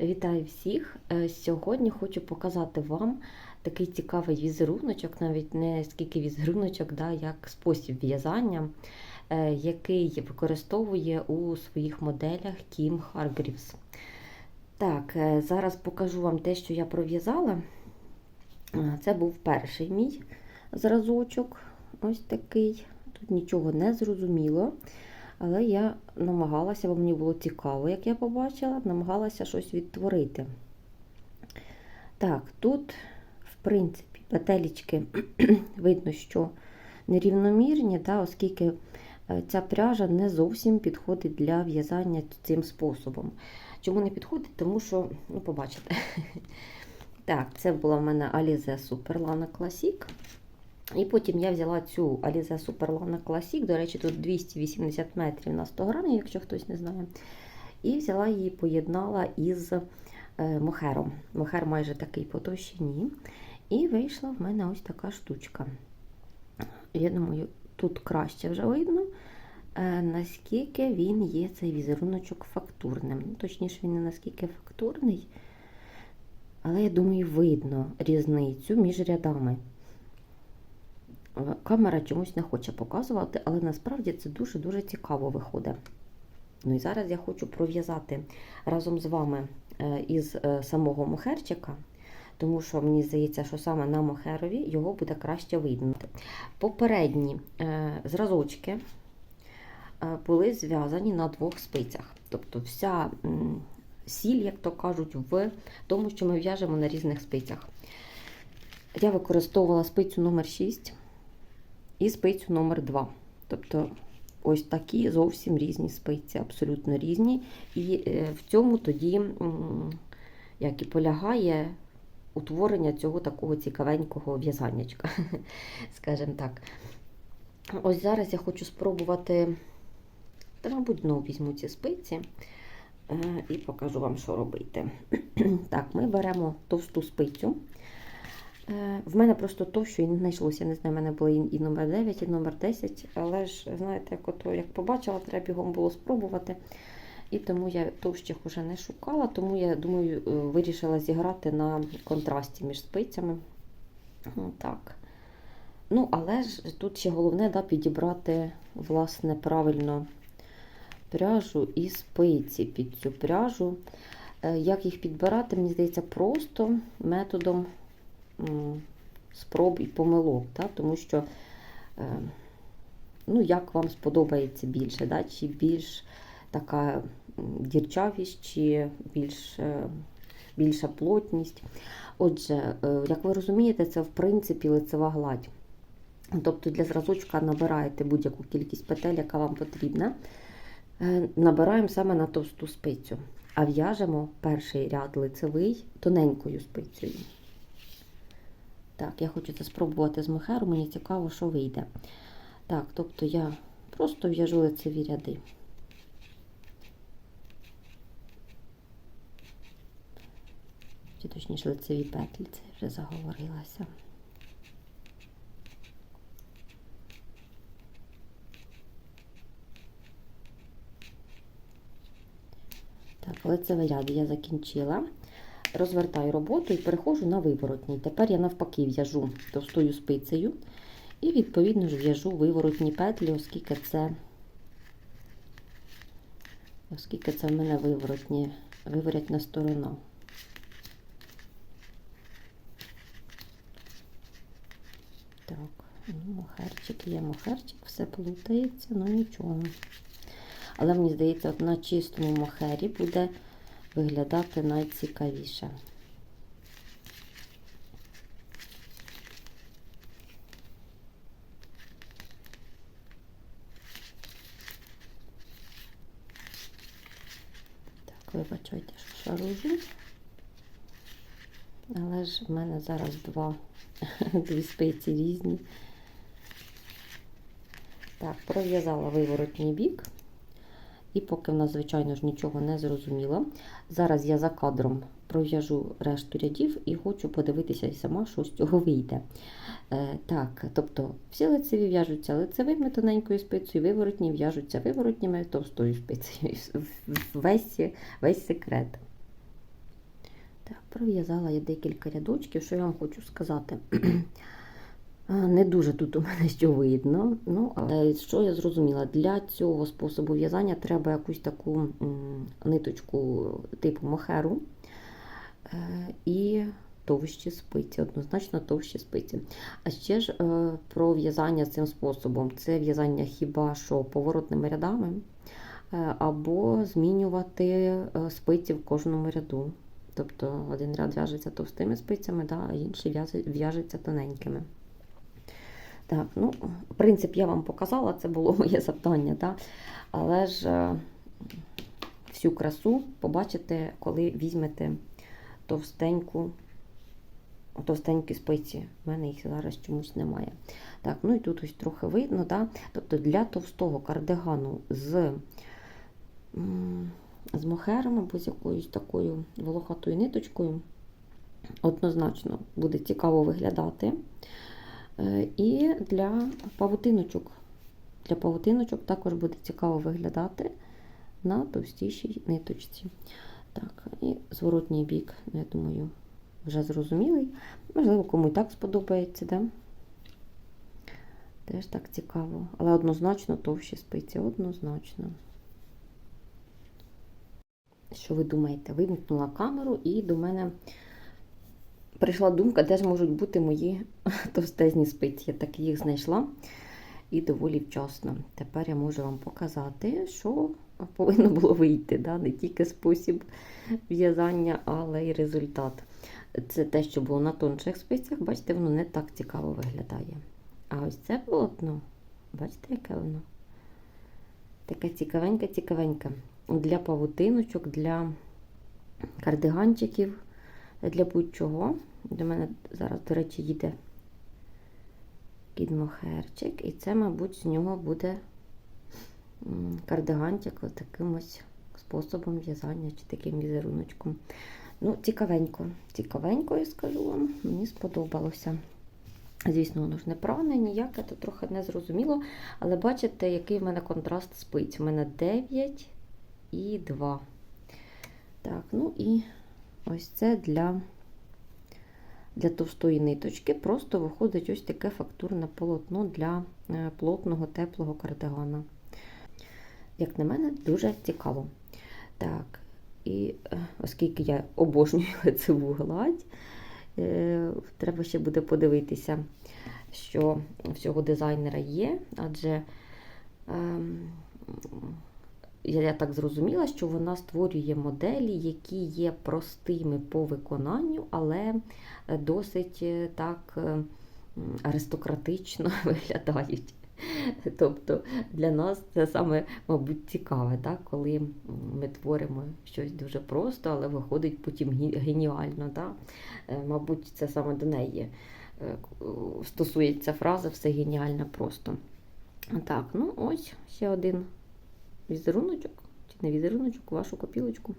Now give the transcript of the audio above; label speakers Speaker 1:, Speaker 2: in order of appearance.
Speaker 1: Вітаю всіх! Е, Сьогодні хочу показати вам такий цікавий візеруночок, навіть не скільки візеруночок, да, як спосіб в'язання, е, який використовує у своїх моделях Кім Харгрівс. Так, е, зараз покажу вам те, що я пров'язала. Це був перший мій зразочок. Ось такий. Тут нічого не зрозуміло. Але я намагалася, бо мені було цікаво, як я побачила, намагалася щось відтворити. Так, тут, в принципі, петелечки видно, що нерівномірні, да, оскільки е, ця пряжа не зовсім підходить для в'язання цим способом. Чому не підходить? Тому що, ну, побачите. Так, це була в мене Alize Superlana Classic. І потім я взяла цю Alize Superlana Classic, до речі, тут 280 метрів на 100 грамів, якщо хтось не знає. І взяла її, поєднала із е, мохером. Мохер майже такий по товщині. І вийшла в мене ось така штучка. Я думаю, тут краще вже видно, е, наскільки він є цей візеруночок фактурним. Ну, Точніше, він не наскільки фактурний, але я думаю, видно різницю між рядами. Камера чомусь не хоче показувати, але насправді це дуже-дуже цікаво виходить. Ну і зараз я хочу пров'язати разом з вами із самого мохерчика, тому що мені здається, що саме на мохерові його буде краще видно. Попередні зразочки були зв'язані на двох спицях. Тобто вся сіль, як то кажуть, в тому, що ми в'яжемо на різних спицях. Я використовувала спицю номер 6 і спицю номер 2 Тобто ось такі зовсім різні спиці, абсолютно різні. І в цьому тоді, як і полягає, утворення цього такого цікавенького в'язаннячка, скажімо так. Ось зараз я хочу спробувати, та, мабуть, знову візьму ці спиці і покажу вам, що робити. Так, ми беремо товсту спицю. В мене просто то, що і не знайшлося. Я не знаю, в мене були і номер 9, і номер 10, але ж, знаєте, як ото, як побачила, треба бігом було спробувати. І тому я товщих вже не шукала, тому я думаю, вирішила зіграти на контрасті між спицями. Так. Ну, але ж тут ще головне да, підібрати, власне, правильно пряжу і спиці під цю пряжу. Як їх підбирати, мені здається, просто методом спроб і помилок, да? тому що, ну, як вам сподобається більше, да? чи більш така дірчавість, чи більш, більша плотність. Отже, як ви розумієте, це в принципі лицева гладь. Тобто для зразочка набираєте будь-яку кількість петель, яка вам потрібна. Набираємо саме на товсту спицю, а в'яжемо перший ряд лицевий тоненькою спицею. Так, я хочу це спробувати з мохеру, мені цікаво, що вийде. Так, тобто я просто в'яжу лицеві ряди. Чи точніше лицеві петлі, це я вже заговорилася. Так, лицевий ряд я закінчила розвертаю роботу і переходжу на виворотній. Тепер я навпаки в'яжу товстою спицею і, відповідно ж, в'яжу виворотні петлі, оскільки це оскільки це в мене виворотні, виворотня сторона. Так, ну, мохерчик є мохерчик, все плутається, ну нічого. Але мені здається, от на чистому мохері буде виглядати найцікавіше. Так, вибачайте, що шаружу. Але ж в мене зараз два, дві спиці різні. Так, пров'язала виворотній бік. І поки в нас, звичайно ж, нічого не зрозуміло. Зараз я за кадром пров'яжу решту рядів і хочу подивитися і сама, що з цього вийде. Е, Так, тобто всі лицеві в'яжуться лицевими тоненькою спицею, виворотні в'яжуться виворотніми товстою спицею. Весь, весь секрет. Так, пров'язала я декілька рядочків, що я вам хочу сказати. Не дуже тут у мене що видно. Ну, але що я зрозуміла, для цього способу в'язання треба якусь таку ниточку типу мохеру е, і товщі спиці, однозначно товщі спиці. А ще ж е, про в'язання цим способом це в'язання хіба що поворотними рядами, е, або змінювати спиці в кожному ряду. Тобто один ряд в'яжеться товстими спицями, да, а інший в'яжеться тоненькими. Так, ну, принцип я вам показала, це було моє завдання, да? але ж е, всю красу побачите, коли візьмете товстеньку, товстенькі спиці. У мене їх зараз чомусь немає. Так, ну і тут ось трохи видно, да? тобто для товстого кардигану з, з мохером або з якоюсь такою волохатою ниточкою однозначно буде цікаво виглядати. Е, І для павутиночок. Для павутиночок також буде цікаво виглядати на товстішій ниточці. Так, і зворотній бік, я думаю, вже зрозумілий. Можливо, кому і так сподобається, да? Теж так цікаво. Але однозначно товщі спиці, однозначно. Що ви думаєте? Вимкнула камеру і до мене прийшла думка, де ж можуть бути мої товстезні спиці. Я так їх знайшла і доволі вчасно. Тепер я можу вам показати, що повинно було вийти. Да? Не тільки спосіб в'язання, але й результат. Це те, що було на тонших спицях, бачите, воно не так цікаво виглядає. А ось це полотно, бачите, яке воно? Таке цікавеньке-цікавеньке. Для павутиночок, для кардиганчиків для будь-чого. До мене зараз, до речі, їде кідмохерчик, і це, мабуть, з нього буде кардиганчик таким ось способом в'язання чи таким візеруночком. Ну, цікавенько, цікавенько, я скажу вам, мені сподобалося. Звісно, воно ж не пране, ніяке, то трохи не зрозуміло. Але бачите, який в мене контраст спиць. У мене 9 і 2. Так, ну і Ось це для для товстої ниточки. Просто виходить ось таке фактурне полотно для е, плотного, теплого кардигана. Як на мене, дуже цікаво. Так, і е, оскільки я обожнюю лицеву гладь, е, треба ще буде подивитися, що в цього дизайнера є, адже ем, я, так зрозуміла, що вона створює моделі, які є простими по виконанню, але е, досить е, так е, аристократично виглядають. Тобто для нас це саме, мабуть, цікаве, так? коли ми творимо щось дуже просто, але виходить потім геніально. Так? Мабуть, це саме до неї стосується фраза все геніально просто. Так, ну ось ще один візеруночок, чи не візеруночок, вашу копілочку.